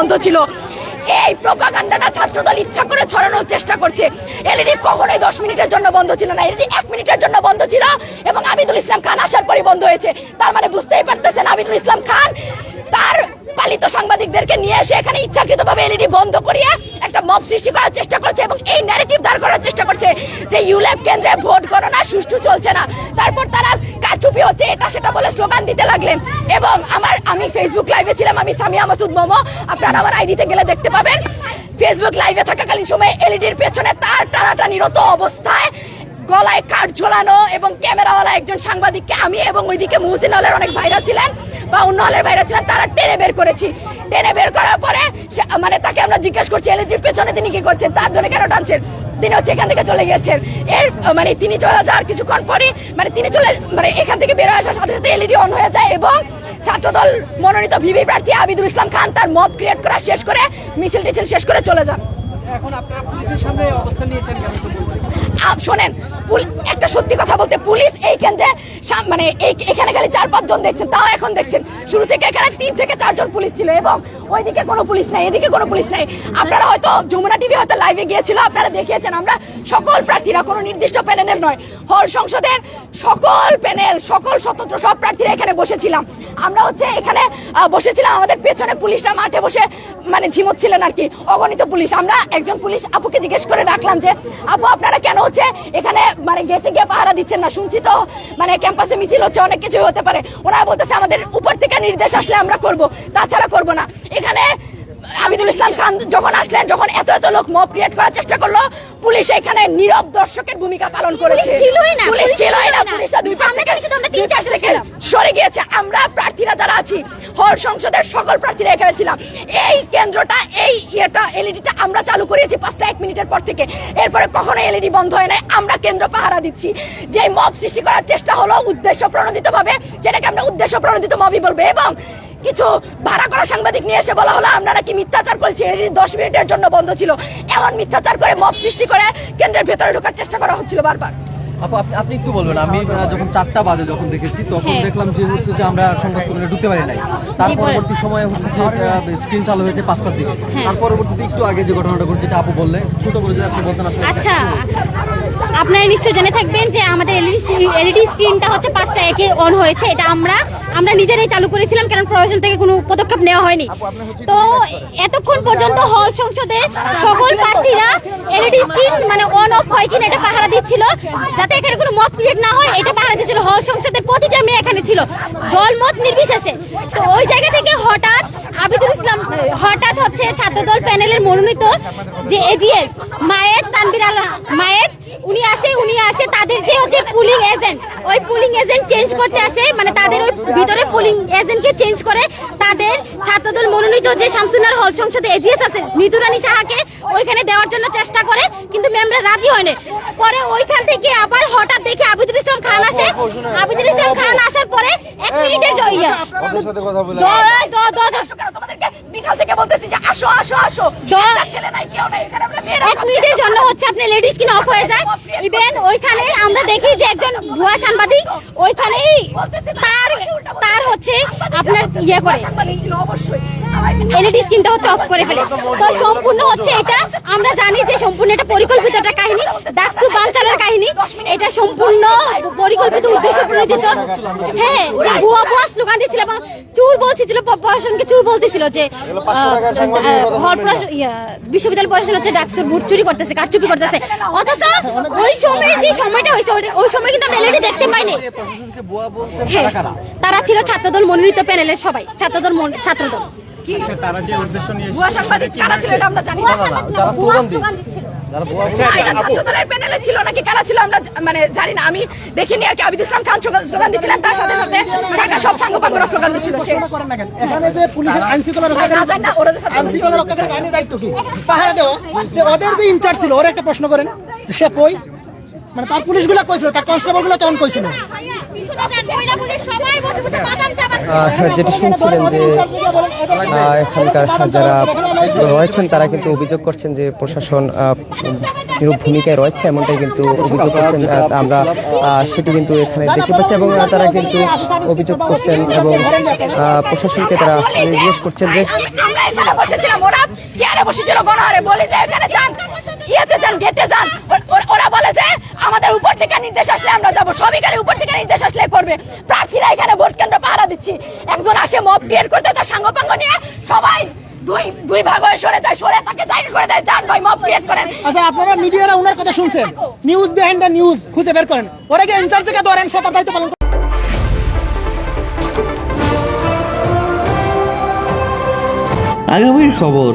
বন্ধ ছিল। এই প্রপাগান্ডাটা ছাত্রদল ইচ্ছা করে ছড়ানোর চেষ্টা করছে। এলইডি কখনোই দশ মিনিটের জন্য বন্ধ ছিল না। এলইডি এক মিনিটের জন্য বন্ধ ছিল এবং আবিদুল ইসলাম খান আসার পরই বন্ধ হয়েছে। তার মানে বুঝতেই পারতেছেন আবিদুল ইসলাম খান তার পালিত সাংবাদিকদেরকে নিয়ে এসে এখানে ইচ্ছাকৃতভাবে এলইডি বন্ধ করিয়ে একটা মব সৃষ্টি করার চেষ্টা করছে এবং এই ন্যারেটিভ দাঁড় করার চেষ্টা করছে যে ইউল্যাব কেন্দ্রে ভোট গণনা সুষ্ঠু চলছে না। তারপর তারা কারচুপি হচ্ছে, এটা সেটা বলে স্লোগান দিতে লাগলেন। এবং আমার, আমি ফেসবুক লাইভে ছিলাম, আমি সামিয়া মাসুদ মোমো। আপনারা আমার আইডিতে গেলে দেখতে পাবেন। ফেসবুক লাইভে থাকাকালীন সময়ে এলইডির পেছনে তার টানাটানিরত অবস্থায় গলায় কাঠ ঝোলানো এবং ক্যামেরাওয়ালা একজন সাংবাদিককে আমি এবং ওইদিকে মুহসিন হলের অনেক ভাইরা ছিলেন বা অন্য হলের ভাইরা ছিলেন, তারা টেনে বের করেছি। টেনে বের করার পরে মানে তাকে আমরা জিজ্ঞেস করছি এলইডির পেছনে তিনি কি করছেন? তার ধরে কেন টানছেন? তিনি হচ্ছে এখান থেকে চলে গেছেন এর মানে তিনি চলে যাওয়ার কিছুক্ষণ পরে মানে তিনি চলে মানে এখান থেকে বের হয়ে আসার সাথে সাথে এলইডি অন হয়ে যায় এবং ছাত্রদল মনোনীত ভিভি প্রার্থী আবিদুল ইসলাম খান তার মব ক্রিয়েট করা শেষ করে মিছিল টিছিল শেষ করে চলে যান। আপনারা একটু সত্যি কথা বলতে, পুলিশ এই কেন্দ্রে মানে এখানে খালি চার দেখছেন, তাও এখন দেখছেন। শুরু থেকে এখানে তিন থেকে চারজন পুলিশ ছিল এবং ওইদিকে কোনো পুলিশ নাই, এদিকে কোনো পুলিশ নাই। আপনারা হয়তো যমুনা টিভি হয়তো লাইভে গিয়েছিল, আপনারা দেখিয়েছেন আমরা সকল প্রার্থীরা, কোনো নির্দিষ্ট প্যানেলের নয়, হল সংসদের সকল প্যানেল, সকল স্বতন্ত্র সব প্রার্থীরা এখানে বসেছিলাম। আমরা হচ্ছে এখানে বসেছিলাম, আমাদের পেছনে পুলিশরা মাঠে বসে মানে ঝিমোচ্ছিলেন আর কি, অগণিত পুলিশ। আমরা একজন পুলিশ আপুকে জিজ্ঞেস করে রাখলাম যে আপু আপনারা কেন হচ্ছে এখানে মানে গেটে গিয়ে পাহারা দিচ্ছেন না? শুনছি তো মানে ক্যাম্পাসে মিছিল হচ্ছে অনেক কিছু হতে পারে। ওনারা বলতেছে আমাদের উপর থেকে নির্দেশ আসলে আমরা করব তাছাড়া করব না। এখানে আবিদুল ইসলাম খান যখন আসলেন যখন এত এত লোক মব ক্রিয়েট করার চেষ্টা করল পুলিশ এখানে নীরব দর্শকের ভূমিকা পালন করেছে। পুলিশ ছিলই না, পুলিশ পুলিশ ছিলই না। পুলিশরা দুই পাশ থেকে তিন দুই সরে গিয়েছে আমরা, প্রার্থীরা যারা আছি, হল সংসদের সকল প্রার্থীরা এখানে ছিলাম। এই কেন্দ্রটা, এই ইয়েটা, এলইডিটা আমরা চালু করিয়েছি পাঁচটা এক মিনিটের পর থেকে। এরপরে কখনো এলইডি বন্ধ হয় নাই, আমরা কেন্দ্র পাহারা দিচ্ছি। যে মব সৃষ্টি করার চেষ্টা হলো উদ্দেশ্য প্রণোদিত ভাবে যেটাকে আমরা উদ্দেশ্য প্রণোদিত মবই বলব এবং কিছু ভাড়া করা সাংবাদিক নিয়ে এসে বলা হলো আমরা নাকি মিথ্যাচার করেছি? এলইডি দশ মিনিটের জন্য বন্ধ ছিল। এমন মিথ্যাচার করে মব সৃষ্টি করে কেন্দ্রের ভেতরে ঢোকার চেষ্টা করা হচ্ছিল বারবার। আপু আপনি আপনি একটু বলবেন আমি যখন চারটা বাজে যখন দেখেছি তখন হ্যাঁ। দেখলাম যে হচ্ছে যে আমরা ঢুকতে পারি নাই। তার পরবর্তী সময়ে হচ্ছে যে স্ক্রিন চালু হয়েছে পাঁচটার দিকে। হ্যাঁ। তার পরবর্তীতে একটু আগে যে ঘটনাটা যেটা আপু বললে ছোট করে আপনি বলতেন আচ্ছা আপনারা নিশ্চয় জেনে থাকবেন যে আমাদের এলইডি এলইডি স্ক্রিনটা হচ্ছে পাঁচটা একে অন হয়েছে। এটা আমরা আমরা নিজেরাই চালু করেছিলাম কারণ প্রশাসন থেকে কোনো পদক্ষেপ নেওয়া হয়নি। তো এতক্ষণ পর্যন্ত হল সংসদের সকল প্রার্থীরা এলইডি স্ক্রিন মানে অন অফ হয় কিনা এটা পাহারা দিচ্ছিল যাতে এখানে কোনো মব ক্রিয়েট না হয়, এটা বাংলাদেশের হল সংসদের প্রতিটা মেয়ে এখানে ছিল দলমত নির্বিশেষে। তো ওই জায়গা থেকে হঠাৎ আবিদুল ইসলাম, হঠাৎ হচ্ছে ছাত্রদল প্যানেলের মনোনীত যে এজিএস মায়ের তানবির আল মায়ের উনি আসে উনি আসে তাদের যে হচ্ছে পুলিং এজেন্ট ওই পুলিং এজেন্ট চেঞ্জ করতে আসে মানে তাদের ওই ভিতরে পুলিং এজেন্টকে চেঞ্জ করে তাদের ছাত্রদল মনোনীত যে শামসুনার হল সংসদে এজিএস আছে নিতুরানী সাহাকে ওইখানে দেওয়ার জন্য চেষ্টা করে কিন্তু ম্যামরা রাজি হয়নি পরে ওইখান থেকে আবার হঠাৎ দেখে আবিদুল ইসলাম খান আসে। আবিদুল ইসলাম খান আসার পরে এক মিনিটের জ- বিকাল থেকে বলতেছি যে আসো আসো আসো। ছেলে নাই কেউ নাই এখানে আমরা মেয়েরা এক মিনিটের জন্য হচ্ছে আপনি লেডিস কিন অফ হয়ে যায় ইভেন ওইখানে আমরা দেখি যে একজন ভুয়া সাংবাদিক ওইখানেই তার তার হচ্ছে আপনার ইয়ে করে। অবশ্যই। এলইডি স্ক্রিনটা হচ্ছে অফ করে ফেলে। তো সম্পূর্ণ হচ্ছে এটা, আমরা জানি যে সম্পূর্ণ এটা পরিকল্পিত একটা কাহিনী ডাকসু বানচালের কাহিনী। এটা সম্পূর্ণ পরিকল্পিত উদ্দেশ্য প্রণোদিত। হ্যাঁ যে ভুয়া ভুয়া স্লোগান এবং চুর বলছিল প্রশাসনকে চুর বলতেছিল যে বিশ্ববিদ্যালয় প্রশাসন হচ্ছে ডাকসুর ভোট চুরি করতেছে, কারচুপি করতেছে। অথচ ওই সময় যে সময়টা হয়েছে, ওই- সময় কিন্তু আমরা এলইডি দেখতে পাইনি। হ্যাঁ তারা ছিল ছাত্রদল মনোনীত প্যানেলের সবাই, ছাত্রদল মন- ছাত্রদল তারা যে উদ্দেশ্য নিয়ে ভুয়া সাংবাদিক কারা ছিল এটা আমরা জানি না। যারা স্লোগান স্লোগান দিচ্ছিল যারা বুয়া আচ্ছা, প্যানেলে ছিল নাকি কারা ছিল আমরা মানে জানি না। আমি দেখিনি আর কি। আবিদুল ইসলাম খান স্লোগান- দিচ্ছিলেন তার সাথে সাথে। ঢাকা সব সাংবাদিকরা স্লোগান দিচ্ছিল এখানে যে পুলিশের আইন শৃঙ্খলা না জানি না ওরা যে আইন শৃঙ্খলা রক্ষাকারী বাহিনীর দায়িত্ব কি? পাহারা দেওয়া। ওদের যে ইনচার্জ ছিল ওর একটা প্রশ্ন করেন সে কই? মানে তার পুলিশগুলো কইছিল তার কনস্টেবলগুলো তখন কইছিল। আহ, হ্যাঁ, যেটি শুনছিলেন যে এখানকার যারা রয়েছেন তারা কিন্তু অভিযোগ করছেন যে প্রশাসন বিরূপ ভূমিকায় রয়েছে এমনটাই কিন্তু অভিযোগ করছেন আমরা সেটি কিন্তু এখানে দেখতে পাচ্ছি এবং তারা কিন্তু অভিযোগ করছেন এবং প্রশাসনকে তারা জিজ্ঞেস করছেন যে বসেছিল গণহারে বলি যে এখানে গেটে যান ও- ও- ওরা বলে যে আমাদের উপর থেকে নির্দেশ আসলে আমরা যাব। সবই খালি উপর থেকে নির্দেশ আসলে করবে। প্রার্থীরা এখানে ভোট কেন্দ্র পাহারা দিচ্ছি। একজন আসে মব ক্রিয়েট করতে তার সাঙ্গপাঙ্গ নিয়ে সবাই দুই দুই ভাগ হয়ে সরে যায় সরে তাকে জাহির করে দেয়। যান ভাই মব ক্রিয়েট করেন। আচ্ছা আপনারা মিডিয়ারা ওনার কথা শুনছেন? নিউজ বিহাইন্ড দ্য নিউজ খুঁজে বের করেন। ওরা কি ইনচার্জ থেকে ধরেন সে তার দায়িত্ব পালন আগামীর খবর।